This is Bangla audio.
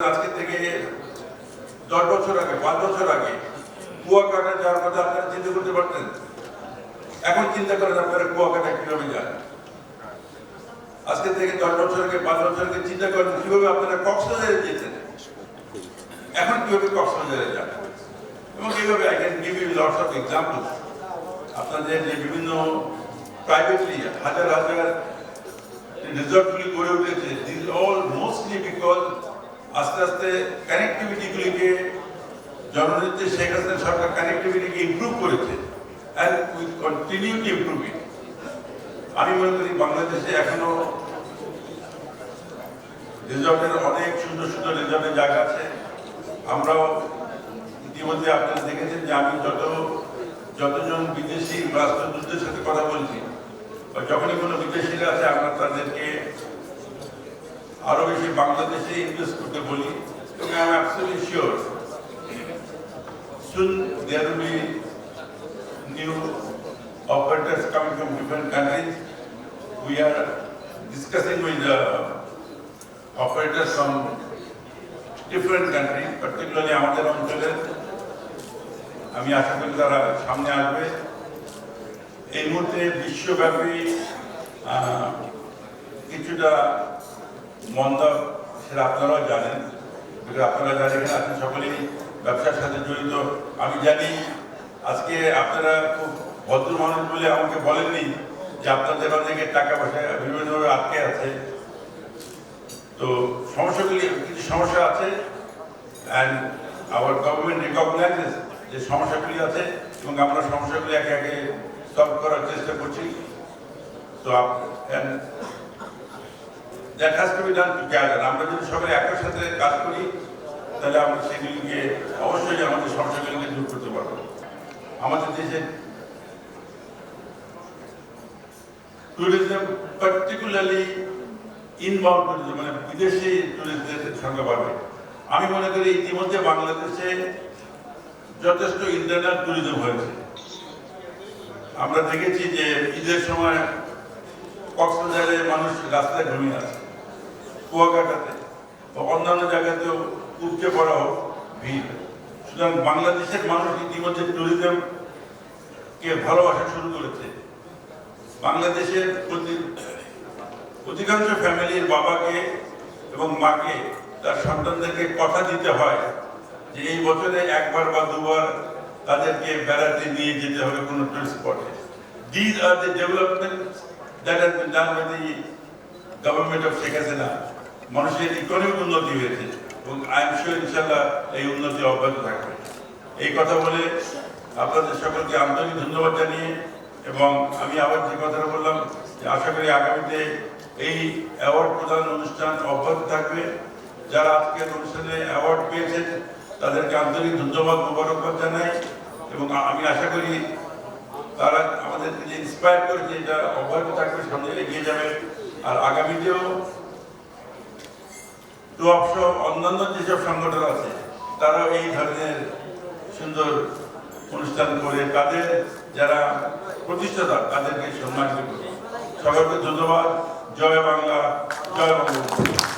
আজকে থেকে দশ বছর আগে, পাঁচ বছর আগে কুয়াকাটা যাওয়ার কথা আপনারা চিন্তা করতে পারতেন। এখন চিন্তা করেন আপনারা কুয়াকাটা কীভাবে যান। আজকে থেকে দশ বছর আগে, পাঁচ বছর আগে চিন্তা করেন কীভাবে আপনারা কক্সবাজারে যেতেন। এখন কীভাবে কক্সবাজারে যান। এবং এইভাবে I can give you lots of example আপনাদের যে বিভিন্ন প্রাইভেটলি হাজার হাজার রিসর্টগুলি গড়ে উঠেছে। দিস অল মোস্টলি বিকজ আস্তে আস্তে কানেক্টিভিটিগুলিকে জননেত্রী শেখ হাসিনা সরকার কানেক্টিভিটিকে ইমপ্রুভ করেছে অ্যান্ড উই কন্টিনিউ টু আমি মনে করি বাংলাদেশে এখনও রিসর্টের অনেক সুন্দর সুন্দর রিসর্টের জায়গা আছে। আমরাও ইতিমধ্যে আপনারা দেখেছেন যে আমি যত যতজন বিদেশি রাষ্ট্রদূতদের সাথে কথা বলছি যখনই কোনো বিদেশিরা আছে, আমরা তাদেরকে আরো বেশি বাংলাদেশে ইনভেস্ট করতে বলি এবং I am absolutely sure soon there will be new operators coming from different countries. We are discussing with the operators from different countries, particularly আমাদের অঞ্চলের আমি আশা করি তারা সামনে আসবে এই মুহূর্তে বিশ্বব্যাপী আহ, কিছুটা মন্দা সেটা আপনারাও জানেন। আপনারা যারা এখানে আছেন সকলেই ব্যবসার সাথে জড়িত। আমি জানি আজকে আপনারা খুব ভদ্র মানুষ বলে আমাকে বলেননি যে আপনাদের অনেকে টাকা পয়সা বিভিন্নভাবে আটকে আছে। তো সমস্যাগুলি, কিছু সমস্যা আছে? অ্যান্ড আওয়ার গভর্নমেন্ট রিকগনাইজেস যে সমস্যাগুলি আছে এবং আমরা সমস্যাগুলি একে একে সলভ করার চেষ্টা করছি। তো and that has to be done together আমরা যদি সবাই একই সাথে কাজ করি, তাহলে আমরা সেগুলিকে অবশ্যই আমাদের সমস্যাগুলিকে দূর করতে পারব। আমাদের দেশে ট্যুরিজম পার্টিকুলারলি ইনবাউন্ড ট্যুরিজম মানে বিদেশি ট্যুরিস্টদের সংখ্যা বাড়বে। আমি মনে করি ইতিমধ্যে বাংলাদেশে যথেষ্ট ইন্টারনাল ট্যুরিজম হয়েছে। আমরা দেখেছি যে ঈদের সময় কক্সবাজারে মানুষ রাস্তায় ঘুমিয়ে আছে। কুয়াকাটাতে বা অন্যান্য জায়গাতেও উপচে পড়া হোক ভিড়। সুতরাং বাংলাদেশের মানুষ ইতিমধ্যে ট্যুরিজম কে ভালোবাসা শুরু করেছে। বাংলাদেশের প্রতি অধিকাংশ ফ্যামিলির বাবাকে এবং মাকে তার সন্তানদেরকে কথা দিতে হয় যে এই বছরে একবার বা দুবার তাদেরকে বেড়াতে নিয়ে যেতে হবে কোনো টুরিস্ট স্পটে these are the development that has been done by the government of Sheikh Hasina মানুষের ইকোনমিক উন্নতি হয়েছে এবং আই এম শিওর ইনশাল্লাহ এই উন্নতি অব্যাহত থাকবে। এই কথা বলে আপনাদের সকলকে আন্তরিক ধন্যবাদ জানিয়ে এবং আমি আবার যে কথাটা বললাম যে আশা করি আগামীতে এই অ্যাওয়ার্ড প্রদান অনুষ্ঠান অব্যাহত থাকবে। যারা আজকের অনুষ্ঠানে অ্যাওয়ার্ড পেয়েছেন, তাদেরকে আন্তরিক ধন্যবাদ, মোবারকবাদ জানাই এবং আমি আশা করি তারা আমাদেরকে যে ইন্সপায়ার করেছে, এটা অব্যাহত থাকবে, সামনে এগিয়ে যাবে। আর আগামীতেও অন্যান্য যেসব সংগঠন আছে তারা এই ধরনের সুন্দর অনুষ্ঠান করে তাদের যারা প্রতিষ্ঠাতা, তাদেরকে সম্মানিত করি সবাইকে ধন্যবাদ। জয় বাংলা, জয় বঙ্গবন্ধু।